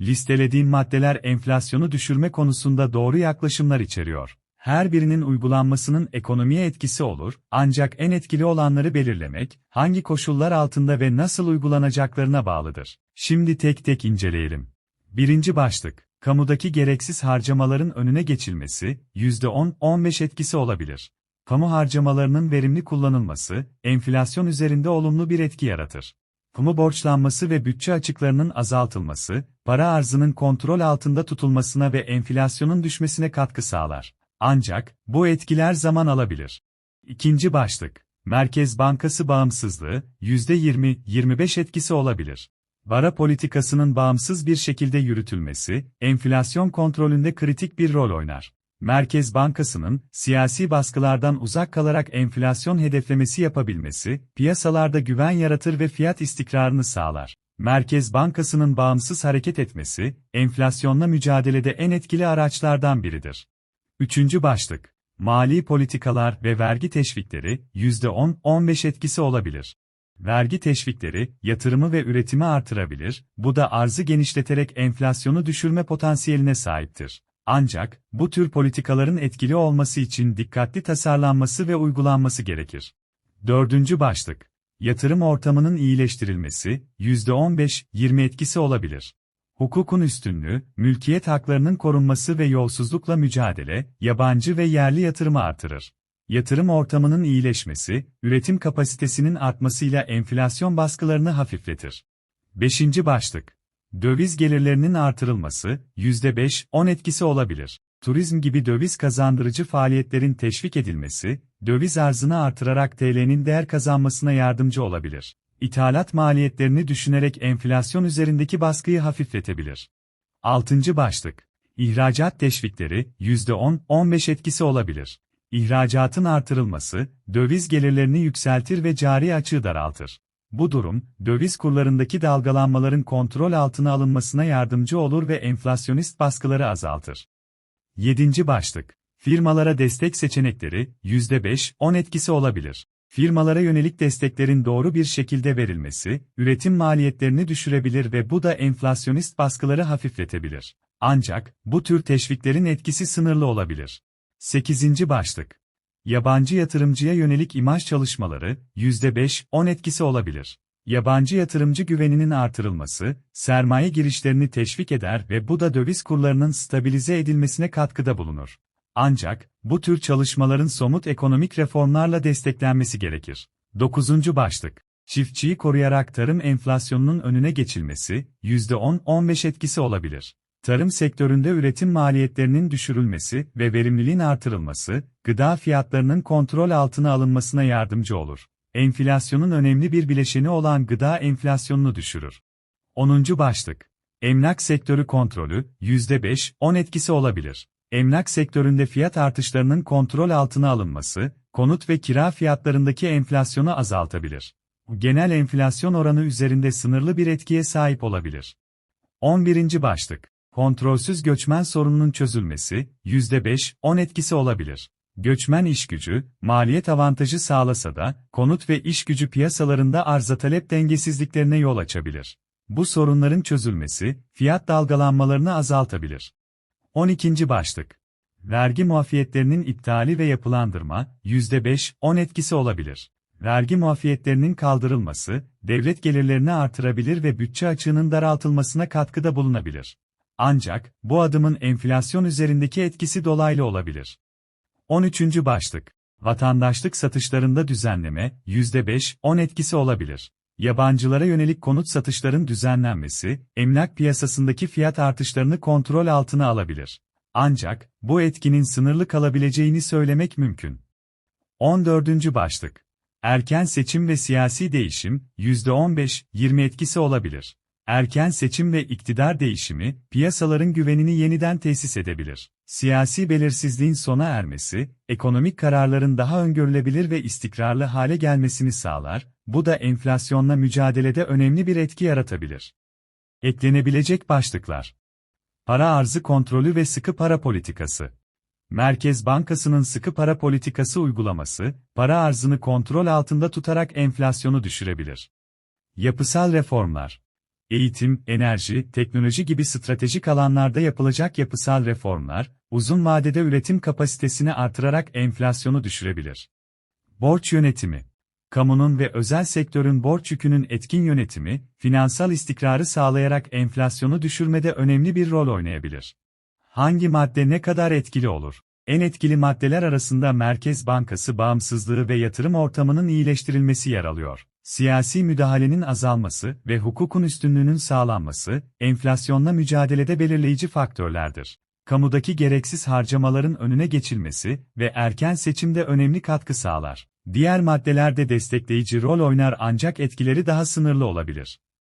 Listelediğim maddeler enflasyonu düşürme konusunda doğru yaklaşımlar içeriyor. Her birinin uygulanmasının ekonomiye etkisi olur, ancak en etkili olanları belirlemek, hangi koşullar altında ve nasıl uygulanacaklarına bağlıdır. Şimdi tek tek inceleyelim. Birinci başlık, kamudaki gereksiz harcamaların önüne geçilmesi, %10-15 etkisi olabilir. Kamu harcamalarının verimli kullanılması, enflasyon üzerinde olumlu bir etki yaratır. Kamu borçlanması ve bütçe açıklarının azaltılması, para arzının kontrol altında tutulmasına ve enflasyonun düşmesine katkı sağlar. Ancak, bu etkiler zaman alabilir. İkinci başlık, Merkez Bankası bağımsızlığı, %20-25 etkisi olabilir. Para politikasının bağımsız bir şekilde yürütülmesi, enflasyon kontrolünde kritik bir rol oynar. Merkez Bankası'nın, siyasi baskılardan uzak kalarak enflasyon hedeflemesi yapabilmesi, piyasalarda güven yaratır ve fiyat istikrarını sağlar. Merkez Bankası'nın bağımsız hareket etmesi, enflasyonla mücadelede en etkili araçlardan biridir. Üçüncü başlık, mali politikalar ve vergi teşvikleri, %10-15 etkisi olabilir. Vergi teşvikleri, yatırımı ve üretimi artırabilir, bu da arzı genişleterek enflasyonu düşürme potansiyeline sahiptir. Ancak, bu tür politikaların etkili olması için dikkatli tasarlanması ve uygulanması gerekir. Dördüncü başlık, yatırım ortamının iyileştirilmesi, %15-20 etkisi olabilir. Hukukun üstünlüğü, mülkiyet haklarının korunması ve yolsuzlukla mücadele, yabancı ve yerli yatırımı artırır. Yatırım ortamının iyileşmesi, üretim kapasitesinin artmasıyla enflasyon baskılarını hafifletir. 5. başlık. Döviz gelirlerinin artırılması, %5-10 etkisi olabilir. Turizm gibi döviz kazandırıcı faaliyetlerin teşvik edilmesi, döviz arzını artırarak TL'nin değer kazanmasına yardımcı olabilir. İthalat maliyetlerini düşünerek enflasyon üzerindeki baskıyı hafifletebilir. 6. başlık. İhracat teşvikleri, %10-15 etkisi olabilir. İhracatın artırılması, döviz gelirlerini yükseltir ve cari açığı daraltır. Bu durum, döviz kurlarındaki dalgalanmaların kontrol altına alınmasına yardımcı olur ve enflasyonist baskıları azaltır. 7. başlık. Firmalara destek seçenekleri, %5-10 etkisi olabilir. Firmalara yönelik desteklerin doğru bir şekilde verilmesi, üretim maliyetlerini düşürebilir ve bu da enflasyonist baskıları hafifletebilir. Ancak, bu tür teşviklerin etkisi sınırlı olabilir. 8. başlık. Yabancı yatırımcıya yönelik imaj çalışmaları, %5-10 etkisi olabilir. Yabancı yatırımcı güveninin artırılması, sermaye girişlerini teşvik eder ve bu da döviz kurlarının stabilize edilmesine katkıda bulunur. Ancak, bu tür çalışmaların somut ekonomik reformlarla desteklenmesi gerekir. 9. başlık. Çiftçiyi koruyarak tarım enflasyonunun önüne geçilmesi, %10-15 etkisi olabilir. Tarım sektöründe üretim maliyetlerinin düşürülmesi ve verimliliğin artırılması, gıda fiyatlarının kontrol altına alınmasına yardımcı olur. Enflasyonun önemli bir bileşeni olan gıda enflasyonunu düşürür. 10. başlık. Emlak sektörü kontrolü, %5-10 etkisi olabilir. Emlak sektöründe fiyat artışlarının kontrol altına alınması, konut ve kira fiyatlarındaki enflasyonu azaltabilir. Genel enflasyon oranı üzerinde sınırlı bir etkiye sahip olabilir. 11. başlık. Kontrolsüz göçmen sorununun çözülmesi, %5-10 etkisi olabilir. Göçmen işgücü, maliyet avantajı sağlasa da, konut ve işgücü piyasalarında arza talep dengesizliklerine yol açabilir. Bu sorunların çözülmesi, fiyat dalgalanmalarını azaltabilir. 12. başlık. Vergi muafiyetlerinin iptali ve yapılandırma, %5-10 etkisi olabilir. Vergi muafiyetlerinin kaldırılması, devlet gelirlerini artırabilir ve bütçe açığının daraltılmasına katkıda bulunabilir. Ancak, bu adımın enflasyon üzerindeki etkisi dolaylı olabilir. 13. başlık. Vatandaşlık satışlarında düzenleme, %5-10 etkisi olabilir. Yabancılara yönelik konut satışların düzenlenmesi, emlak piyasasındaki fiyat artışlarını kontrol altına alabilir. Ancak, bu etkinin sınırlı kalabileceğini söylemek mümkün. 14. başlık. Erken seçim ve siyasi değişim, %15-20 etkisi olabilir. Erken seçim ve iktidar değişimi, piyasaların güvenini yeniden tesis edebilir. Siyasi belirsizliğin sona ermesi, ekonomik kararların daha öngörülebilir ve istikrarlı hale gelmesini sağlar, bu da enflasyonla mücadelede önemli bir etki yaratabilir. Eklenebilecek başlıklar Para arzı kontrolü ve sıkı para politikası Merkez Bankası'nın sıkı para politikası uygulaması, para arzını kontrol altında tutarak enflasyonu düşürebilir. Yapısal reformlar eğitim, enerji, teknoloji gibi stratejik alanlarda yapılacak yapısal reformlar, uzun vadede üretim kapasitesini artırarak enflasyonu düşürebilir. Borç yönetimi Kamunun ve özel sektörün borç yükünün etkin yönetimi, finansal istikrarı sağlayarak enflasyonu düşürmede önemli bir rol oynayabilir. Hangi madde ne kadar etkili olur? En etkili maddeler arasında Merkez Bankası bağımsızlığı ve yatırım ortamının iyileştirilmesi yer alıyor. Siyasi müdahalenin azalması ve hukukun üstünlüğünün sağlanması, enflasyonla mücadelede belirleyici faktörlerdir. Kamudaki gereksiz harcamaların önüne geçilmesi ve erken seçimde önemli katkı sağlar. Diğer maddeler de destekleyici rol oynar ancak etkileri daha sınırlı olabilir.